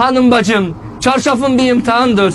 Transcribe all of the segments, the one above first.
Hanım bacım, çarşafın bir imtihandır.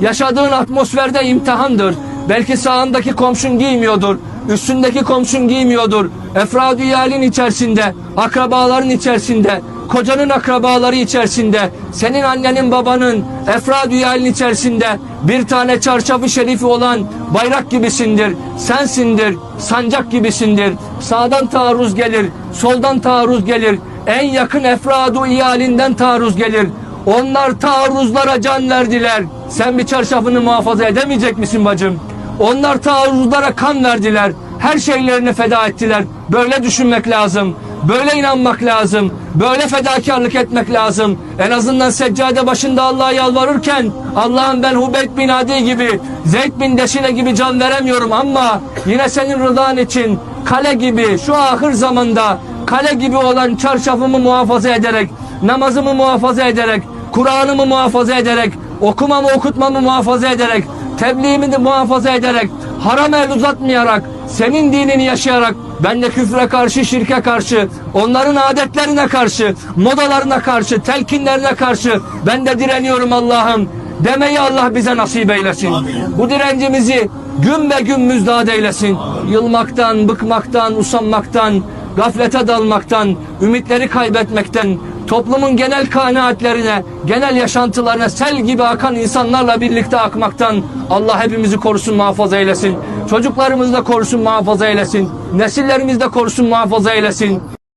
Yaşadığın atmosferde imtihandır. Belki sağındaki komşun giymiyordur. Üstündeki komşun giymiyordur. Efrad iyalin içerisinde, akrabaların içerisinde, kocanın akrabaları içerisinde, senin annenin babanın efrad iyalin içerisinde bir tane çarşafı şerifi olan bayrak gibisindir. Sensindir, sancak gibisindir. Sağdan taarruz gelir, soldan taarruz gelir. En yakın efradu iyalinden taarruz gelir. Onlar taarruzlara can verdiler. Sen bir çarşafını muhafaza edemeyecek misin bacım? Onlar taarruzlara kan verdiler. Her şeylerini feda ettiler. Böyle düşünmek lazım. Böyle inanmak lazım. Böyle fedakarlık etmek lazım. En azından seccade başında Allah'a yalvarırken Allah'ım ben Hubeyt bin Adi gibi, Zeyd bin Deşine gibi can veremiyorum ama yine senin rıdan için kale gibi şu ahır zamanda kale gibi olan çarşafımı muhafaza ederek, namazımı muhafaza ederek, Kur'an'ımı muhafaza ederek, okumamı okutmamı muhafaza ederek, tebliğimi de muhafaza ederek, haram el uzatmayarak, senin dinini yaşayarak, ben de küfre karşı, şirke karşı, onların adetlerine karşı, modalarına karşı, telkinlerine karşı ben de direniyorum Allah'ım. Demeyi Allah bize nasip eylesin. Bu direncimizi gün be gün müzdat eylesin. Yılmaktan, bıkmaktan, usanmaktan, gaflete dalmaktan, ümitleri kaybetmekten, toplumun genel kanaatlerine, genel yaşantılarına sel gibi akan insanlarla birlikte akmaktan Allah hepimizi korusun muhafaza eylesin. Çocuklarımızı da korusun muhafaza eylesin. Nesillerimizi de korusun muhafaza eylesin.